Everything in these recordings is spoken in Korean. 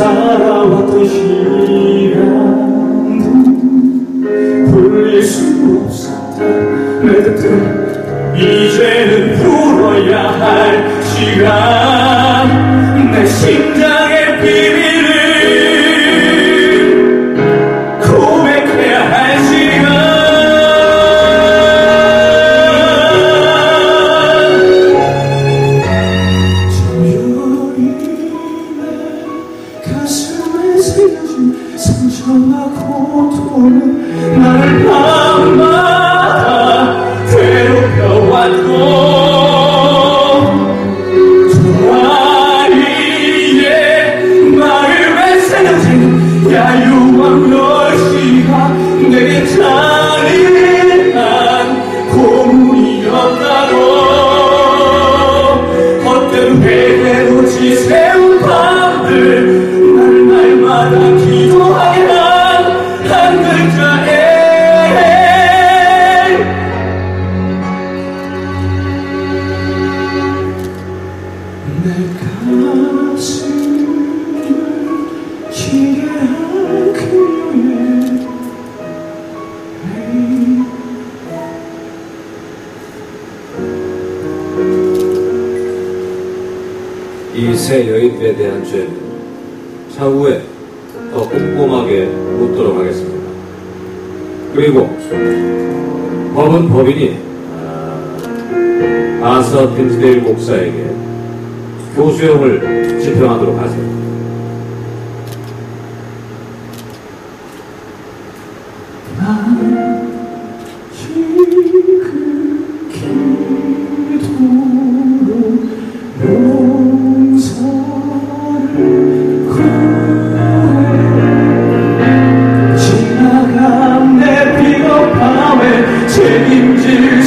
살아왔던 시간들 불릴 수 없었다. 내 곁에 이제는 풀어야 할 시간. 내 심장 상처와 고통은 나를 밤마 이세 여인들에 대한 죄는 차후에 더 꼼꼼하게 묻도록 하겠습니다. 그리고 법은 법인이 아, 아서 펜즈데일 목사에게 교수형을 집행하도록 하세요. ince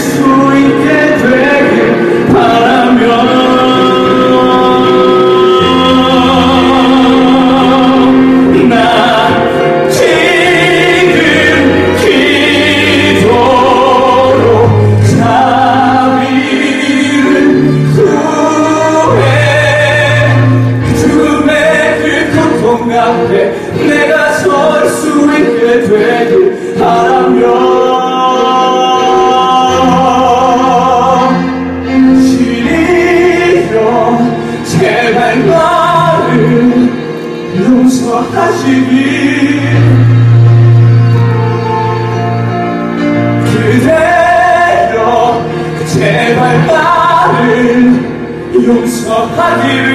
용서하시길 그대여 제발 나를 용서하기를